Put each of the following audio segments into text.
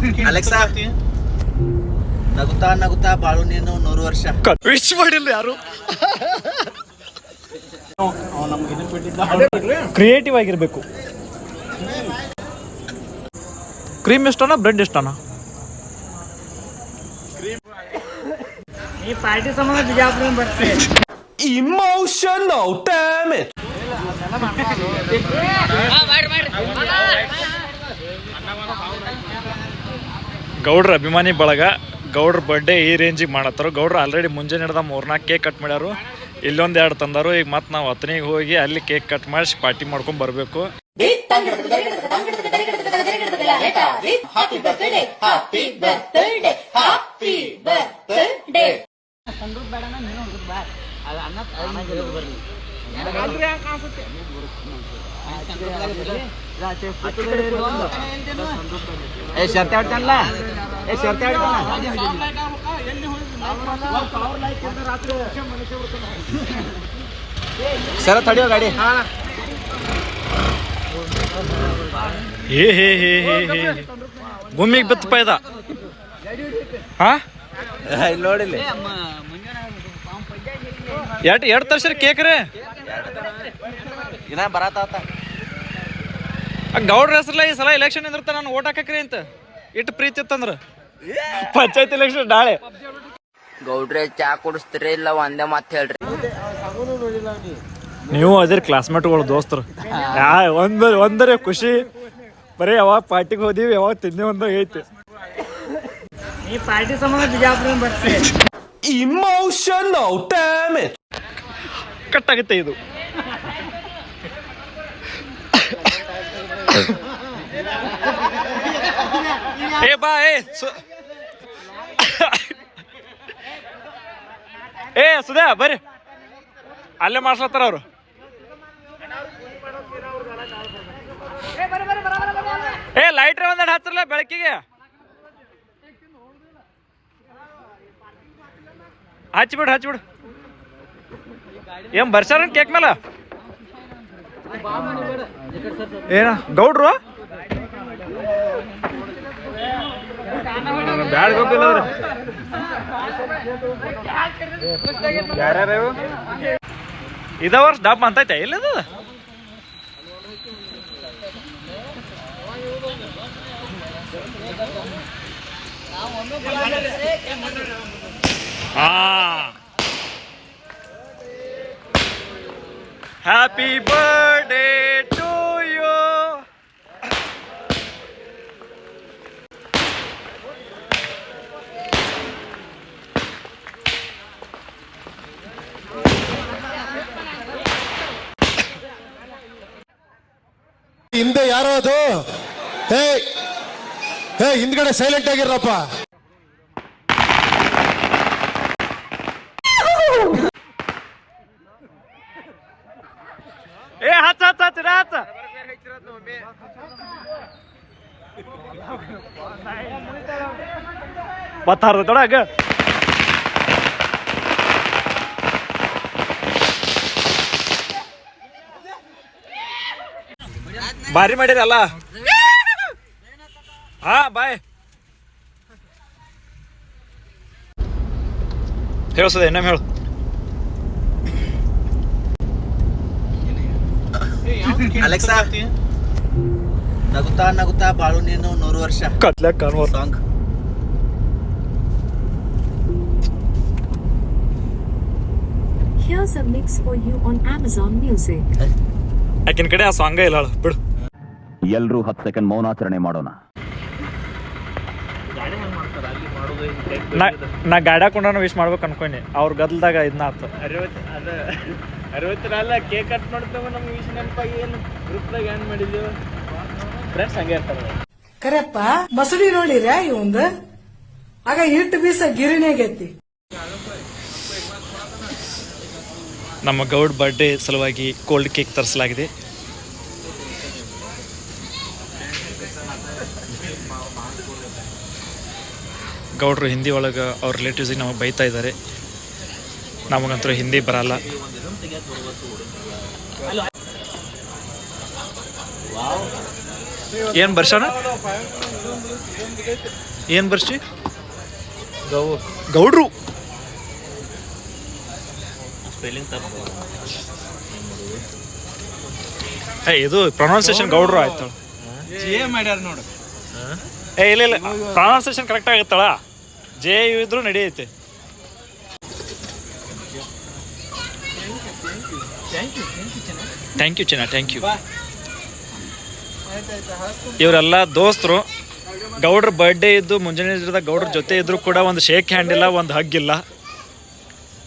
Alexa ನಗುತ್ತಾ ನಗುತ್ತಾ ಬಾಳು ನೀನು ನೂರು ವರ್ಷ. ವಿಶ್ ಮಾಡಿಲ್ಲ ಯಾರು? ಕ್ರಿಯೇಟಿವ್ ಆಗಿರ್ಬೇಕು. ಕ್ರೀಮ್ ಇಷ್ಟನಾ ಬ್ರೆಡ್ ಇಷ್ಟನಾ ಈ ಪಾರ್ಟಿ ಸಂಬಂಧ ಬಿಜಾಪುರ ಬರ್ತೀವಿ ಇಮೋಷನಲ್ ಡ್ಯಾಮೇಜ್ ಗೌಡ್ರ ಅಭಿಮಾನಿ ಬಳಗ, ಗೌಡ್ರ ಬರ್ಡೇ ಈ ರೇಂಜಿಗೆ ಮಾಡತ್ತಾರ. ಗೌಡ್ರ ಆಲ್ರೆಡಿ ಮುಂಜಾನೆ ಹಿಡ್ದ ಮೂರ್ನಾಲ್ಕು ಕೇಕ್ ಕಟ್ ಮಾಡ್ಯಾರು. ಇಲ್ಲೊಂದು ಎರಡು ತಂದಾರು. ಈಗ ಮತ್ತೆ ನಾವು ಹತ್ತನಿಗೆ ಹೋಗಿ ಅಲ್ಲಿ ಕೇಕ್ ಕಟ್ ಮಾಡಿಸಿ ಪಾರ್ಟಿ ಮಾಡ್ಕೊಂಡು ಬರಬೇಕು. ಏ ಶರ್ಟ್ ಆಡ್ತಾನಲ್ಲ ಏ ಶರ್ಟ್ ಆಡ್ತಾನ ಸರ ತಡಿಯೋ ಗಾಡಿ ಏ ಹೇ ಹೇ ಹೇ ಹೇ. ಭೂಮಿಗೆ ಬಿತ್ತಪ್ಪ ಇದ. ಹಾ? ಇಲ್ಲಿ ನೋಡಿಲ್ಲ ಎಟ್ ಎರಡು ತರ್ಸ್ರಿ ಕೇಕ್ ರೀ ಇನ್ನ ಬರತಾತ. ಆ ಗೌಡ್ರ ಹೆಸರಲ್ಲ ಈ ಸಲ ಎಲೆಕ್ಷನ್ ನಿಂದಿರ್ತ ನಾನು ಓಟ್ ಹಾಕಕ್ರಿ ಅಂತ. ಇಟ್ಟು ಪ್ರೀತಿ ಇತ್ತಂದ್ರ. ಪಂಚಾಯತ್ ಎಲೆಕ್ಷನ್ ನಾಳೆ. ಗೌಡ್ರೆ ಚಾ ಕುಡಿಸ್ತೀರಿ ಇಲ್ಲ ಒಂದೇ ಮಾತು ಹೇಳ್ರಿ. ನೀವು ಅದೇ ಕ್ಲಾಸ್ಮೇಟ್ಗಳು ದೋಸ್ತರು. ಯಾ ಒಂದ್ ಒಂದರೆ ಖುಷಿ. ಬರೀ ಯಾವಾಗ ಪಾರ್ಟಿಗೆ ಹೋದಿವಿ ಯಾವಾಗ ತಿಂದಿ ಒಂದ ಐತಿ. ಈ ಪಾರ್ಟಿ ಸಂಬಂಧ ಬಿಜಾಪುರ ಬರ್ತೀವಿ. ಇಮೋಷನಲ್ ಡ್ಯಾಮೇಜ್ ಕಟ್ಟಾಗುತ್ತೆ ಇದು. ಏ, ಬಾ, ಏ ಏ, ಸುಧಾ, ಬರ್ರಿ. ಅಲ್ಲೇ ಮಾಡ್ಸ್ಲತ್ತಾರ ಅವರು. ಏ ಲೈಟ್ರ ಒಂದೆರಡು ಹತ್ತಿರಲ್ಲ ಬೆಳಕಿಗೆ. ಹಚ್ಬಿಡು ಹಚ್ಬಿಡು. ಏನ್ ಬರ್ಸಾರ ಕೇಕ್ ಮೇಲೆ? ಏನ ಗೌಡ್ರು? ಬ್ಯಾಡ ಗೊತ್ತಿಲ್ಲ ಅವ್ರು. ಇದ ವರ್ಷ ಡಬ್ ಅಂತೈತೆ ಎಲ್ಲಿದ Ah. Happy birthday to you ಹಿಂದೆ ಯಾರೋ ಅದು ಹೇ ಹೇ ಹಿಂದ್ಗಡೆ ಸೈಲೆಂಟ್ ಆಗಿರಪ್ಪ ಬತ್ತಾರ ತೊಡಗ ಭಾರಿ ಮಾಡಿರಲ್ಲ ಹಾ ಬಾಯ್ ಹೇಳ್ಸದೆ ಇನ್ನೊಮ್ಮೆ ಹೇಳು ಅಲೆಕ್ಸಾ ನಗುತ್ತಾ ನಗುತ್ತಾ ಬಾಳು ನೀನು ನೂರು ವರ್ಷ. ಕತ್ಲೆ ಕಾಣುವ song Here's a mix for you on Amazon Music. ಆಕಿನ ಕಡೆ ಆ ಸಾಂಗ ಇಲ್ಲ ಹೇಳು, ಬಿಡು. ಎಲ್ಲರೂ ಹತ್ತು ಸೆಕೆಂಡ್ ಮೌನಾಚರಣೆ ಮಾಡೋಣ. ನಾ ನಾ ಗಾಡಿ ಹಾಕೊಂಡ ವಿಶ್ ಮಾಡ್ಬೇಕು ಅನ್ಕೊಂಡಿ. ಅವ್ರ ಗದ್ಲದಾಗ ಇದನ್ನ ಆತು. ಅರವತ್ತರಲ್ಲ ಕೇಕ್ ಕಟ್ ಮಾಡ್ತೇವೆ ನಮ್ಗೆ ವಿಶ್ ನೆನಪಾಗಿ ಏನು? ಗ್ರೂಪ್ದಾಗ ಏನು ಮಾಡಿದ್ವಿ ಫ್ರೆಂಡ್ಸ್ ಹಂಗೆ ಇರ್ತಾರೆ. ಕರೆಪ್ಪ ಮಸೂಡಿ ನೋಡಿರ ಇವಂದ? ಆಗ ಹಿಟ್ಟು ಬೀಸ ಗಿರಿಣಿಯಾಗೈತಿ. ನಮ್ಮ ಗೌಡ್ ಬರ್ಡೇ ಸಲುವಾಗಿ ಕೋಲ್ಡ್ ಕೇಕ್ ತರಿಸಲಾಗಿದೆ. ಗೌಡ್ರು ಹಿಂದಿ ಒಳಗೆ ಅವ್ರ ರಿಲೇಟಿವ್ಸಿಗೆ ನಮಗೆ ಬೈತಾ ಇದ್ದಾರೆ. ನಮಗಂತೂ ಹಿಂದಿ ಬರಲ್ಲ. ಏನು ಬರ್ಸೋಣ? ಏನು ಬರ್ಸಿ? ಗೌ ಗೌಡ್ರು. ಸ್ಪೆಲ್ಲಿಂಗ್ ತಪ್ಪು. ಏ ಇದು ಪ್ರೊನೌನ್ಸಿಯೇಷನ್ ಗೌಡ್ರು. ಆಯ್ತು. ಏ ಮಾಡ್ಯಾರ ನೋಡು. ಏ ಇಲ್ಲ ಇಲ್ಲ. ಪ್ರೊನೌನ್ಸಿಯೇಷನ್ ಕರೆಕ್ಟ್ ಆಗುತ್ತಳ ಜೆ ಯು ಇದ್ರು ನಡೆಯುತ್ತೆ. ಥ್ಯಾಂಕ್ ಯು ಚೆನ್ನ ಥ್ಯಾಂಕ್ ಯು ಇವರೆಲ್ಲ ದೋಸ್ತರು. ಗೌಡ್ರ ಬರ್ಡೇ ಇದ್ದು ಮುಂಜಾನೆ ಇದ್ರದ ಗೌಡ್ರ ಜೊತೆ ಇದ್ರು ಕೂಡ ಒಂದು ಶೇಕ್ ಹ್ಯಾಂಡ್ ಇಲ್ಲ ಒಂದು ಹಗ್ ಇಲ್ಲ.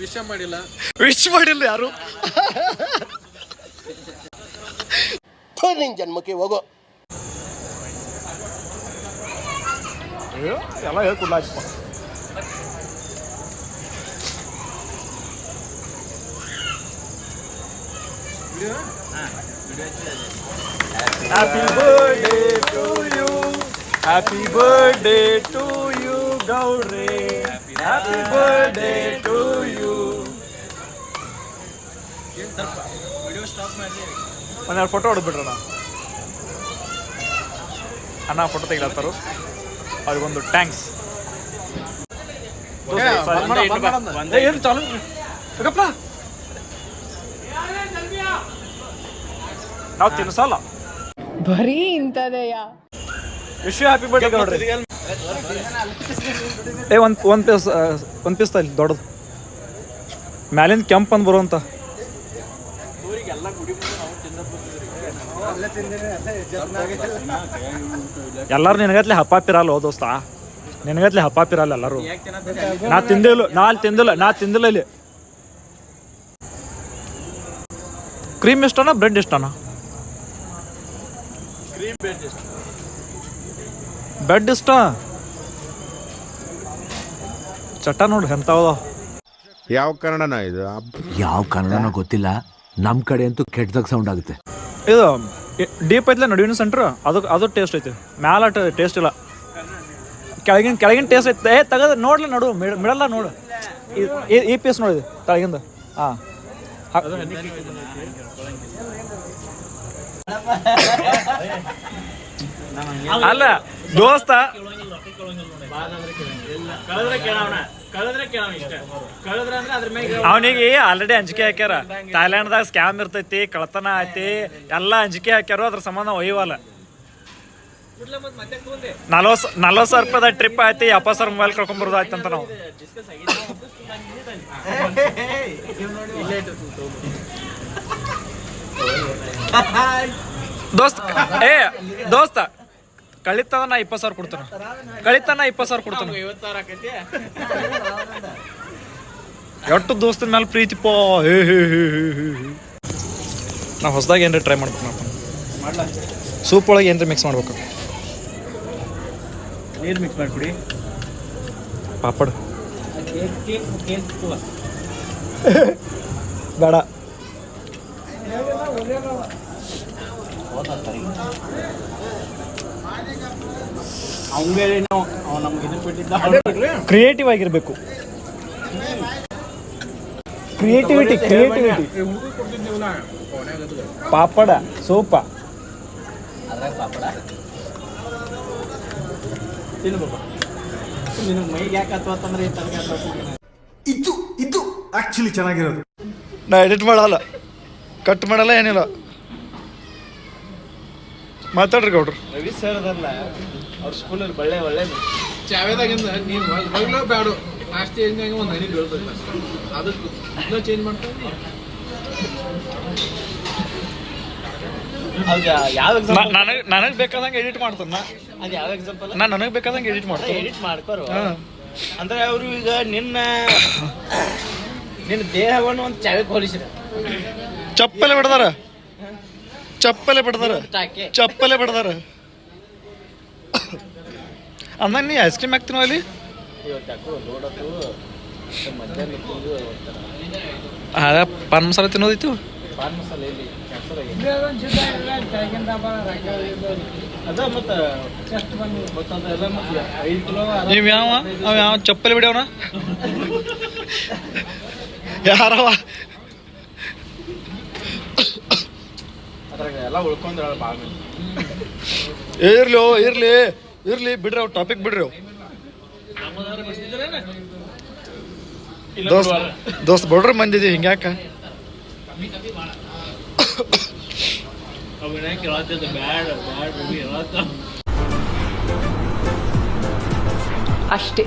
ವಿಶ್ ಮಾಡಿಲ್ಲ. ವಿಶ್ ಮಾಡಿಲ್ಲ ಯಾರು? ನಿನ್ ಜನ್ಮಕ್ಕೆ ಹೋಗೋ. ಎಲ್ಲ ಹೇಳ್ಕೊಡ್ಲಾಯ್ತಪ್ಪ happy birthday to you happy birthday to you ಗೌಡ್ರೆ ಹ್ಯಾಪಿ ಬರ್ಡೇ ಟು ಯು ಒಂದೆರಡು ಫೋಟೋ ಹೊಡೆದ್ಬಿಟ್ರಣ ಅಣ್ಣ ಫೋಟೋ ತೆಗಿಲತ್ತಾರು ಅವ್ರಿಗೊಂದು ಟ್ಯಾಂಕ್ಸ್ ಏನು ಚಾಲು ನಾವು ತಿನ್ಸಲ್ಲ. ಬರೀ ಇಂಥದೆಯ? ವಿಶ್ವ ಹ್ಯಾಪಿ ಬರ್ಡೇ ನೋಡ್ರಿ ಏ ಒಂದು ಒಂದು ಪೀಸ್ ಒಂದು ಪೀಸ್ ತಲ್ಲಿ ದೊಡ್ಡದು. ಮ್ಯಾಲಿಂದ ಕೆಂಪು ಅಂದ್ ಬರುವಂತ. ಎಲ್ಲಾರು ನಿನಗತ್ಲೆ ಹಪ್ಪಾಪಿರಲ್ಲ ಓ ದೋಸ್ತ. ನಿನಗತ್ಲೆ ಹಪ್ಪಾಪಿರಲ್ಲ ಎಲ್ಲರೂ. ನಾ ತಿಂದಿಲ್ಲ ನಾ ಅಲ್ಲಿ ತಿಂದಿಲ್ಲ ನಾ ತಿಂದಿಲ್ಲ ಇಲ್ಲಿ. ಕ್ರೀಮ್ ಇಷ್ಟನಾ ಬ್ರೆಡ್ ಇಷ್ಟನಾ ಬೆಡ್ ಇಷ್ಟ ಚಟ ನೋಡ್ರಿ ಎಂತಾವದ ಯಾವ ಕನ್ನಡನ ಇದು? ಯಾವ ಕನ್ನಡನೋ ಗೊತ್ತಿಲ್ಲ. ನಮ್ ಕಡೆ ಅಂತೂ ಕೆಟ್ಟದಾಗ ಸೌಂಡ್ ಆಗುತ್ತೆ. ಇದು ಡೀಪ್ ಐತ್ಲ ನಡುವಿನ ಸೆಂಟ್ರ್ ಅದು ಅದು ಟೇಸ್ಟ್ ಐತೆ. ಮ್ಯಾಲ ಟೇಸ್ಟ್ ಇಲ್ಲ. ಕೆಳಗಿನ ಕೆಳಗಿನ ಟೇಸ್ಟ್ ಐತೆ. ಏ ತೆಗದ ನೋಡ್ಲಿ ನಡು ಮಿಡ- ಮಿಡಲ್ಲ ನೋಡು. ಈ ಪೀಸ್ ನೋಡಿದೆ ಕೆಳಗಿಂದ. ಹಾಂ ಅಲ್ಲ ದೋಸ್ತ ಕಳೆದ್ರೆ ಕೇಳವನ ಕಳೆದ್ರೆ ಕೇಳವ ಇಷ್ಟ ಕಳೆದ್ರೆ ಅಂದ್ರೆ ಅದ್ರ ದೋಸ್ತ ಅವನಿಗೆ ಆಲ್ರೆಡಿ ಅಂಜಿಕೆ ಹಾಕ್ಯಾರ. ಥೈಲ್ಯಾಂಡ್ದಾಗ ಸ್ಕ್ಯಾಮ್ ಇರ್ತೈತಿ ಕಳ್ತನ ಐತಿ ಎಲ್ಲ ಅಂಜಿಕೆ ಹಾಕ್ಯಾರು ಅದ್ರ ಸಂಬಂಧ ಒಯ್ಯವಲ್ಲ. ನಲ್ವತ್ ನಲ್ವತ್ ಸಾವಿರ ರೂಪಾಯಿ ಟ್ರಿಪ್ ಆಯ್ತು ಎಪ್ಪತ್ತು ಸಾವಿರ ಮೊಬೈಲ್ ಕಳ್ಕೊಂಬರೋದು ಆಯ್ತಂತ ನಾವು. ದೋಸ್ತ್ ಏ ದೋಸ್ತ ಕಳಿತದ ನಾ ಇಪ್ಪತ್ತು ಸಾವಿರ ಕೊಡ್ತಾನ. ನಾ ಇಪ್ಪತ್ತು ಸಾವಿರ ಕೊಡ್ತಾನ. ಎಷ್ಟು ದೋಸ್ತನ ಮೇಲೆ ಪ್ರೀತಿ ಪೋ ಹೇ ಹೇ ಹೇ ಹೇ ಹೇ ಹೇ. ನಾ ಹೊಸದಾಗಿ ಏನ್ರಿ ಟ್ರೈ ಮಾಡ್ಬೇಕು ನಾವು ಸೂಪ್ ಒಳಗೆ ಏನ್ರಿ ಮಿಕ್ಸ್ ಮಾಡ್ಬೇಕು. ನೀರು ಮಿಕ್ಸ್ ಮಾಡ್ಕೊಡಿ. ಪಾಪಡ್. ಬೇಡ. ಕ್ರಿಯೇಟಿವ್ ಆಗಿರ್ಬೇಕು. ಕ್ರಿಯೇಟಿವಿಟಿ ಕ್ರಿಯೇಟಿವಿಟಿ ಪಾಪಡ ಸೂಪ. ತಿನ್ನು ಬಾಬಾ ನಿನಗೆ ಮೈಗೆ ಯಾಕೆ ಅಂತಂದ್ರೆ ಈ ತನಕ ಇದು ಇದು ಆಕ್ಚುಲಿ ಚೆನ್ನಾಗಿರೋದು. ನಾ ಎಡಿಟ್ ಮಾಡಲ್ಲ. ಕಟ್ ಮಾಡಲ್ಲ ಏನಿಲ್ಲ. ಮಾತಾಡ್ರಿ ಗೌಡ್ರು. ರವಿ ಸರ್ ಅದಲ್ಲ ಅವ್ರ ಸ್ಕೂಲಲ್ಲಿ ಒಳ್ಳೆ ಒಳ್ಳೆ ಚಾವೇದಾಗಿಂದ ನೀವು ಮಗ್ಲೋ ಬ್ಯಾಡು. ಲಾಸ್ಟ್ ಚೇಂಜ್ ಒಂದು ಹನಿ ಬೀಳ್ತದೆ ಅದಕ್ಕೆ ಇನ್ನೂ ಚೇಂಜ್ ಮಾಡ್ತೀನಿ ನನಗೆ ನನಗೆ ಬೇಕಾದಂಗೆ ಎಡಿಟ್ ಮಾಡ್ತಾನ. ಅದು ಯಾವ ಎಕ್ಸಾಂಪಲ್ ನಾನು ನನಗೆ ಬೇಕಾದಂಗೆ ಎಡಿಟ್ ಮಾಡ್ತೀನಿ. ಎಡಿಟ್ ಮಾಡ್ಕೋರು. ಹಾ. ಅಂದ್ರೆ ಅವರು ಈಗ ನಿನ್ನ ನಿನ್ನ ದೇಹವನ್ನು ಒಂದು ಚಾವೆ ಹೋಲಿಸಿರ ಚಪ್ಪಲೆ ಬಿಡ್ದಾರ ಚಪ್ಪಲೆ ಬಿಡ್ದಾರ. ಟಾಕೆ ಚಪ್ಪಲೆ ಬಿಡ್ದಾರ. ಅಂದಂಗ ನೀ ಐಸ್ ಕ್ರೀಮ್ ಹಾಕ್ತೀನೋ ಅಲ್ಲಿ? ಅದ ಪಾನ್ ಮಸಾಲ ತಿನ್ನೋದಿತ್ತು? ನೀವ್ ಯಾವ ಅವ ಯಾವ ಚಪ್ಪಲಿ ಬಿಡ್ಯಾವನ ಯಾರವ? ಅದ್ರಾಗ ಎಲ್ಲ ಉಳ್ಕೊಂಡ್ರ ಭಾಳ ಇರ್ಲಿ ಓ, ಇರ್ಲಿ ಇರ್ಲಿ ಬಿಡ್ರಿ ಅವ್ ಟಾಪಿಕ್ ಬಿಡ್ರಿ ಅವ್ ದೋಸ್ತ್ ದೋಸ್ತ್ ಬಡ್ರ ಮಂದಿದಿ ಹಿಂಗ್ಯಾಕ? ಅಷ್ಟೇ.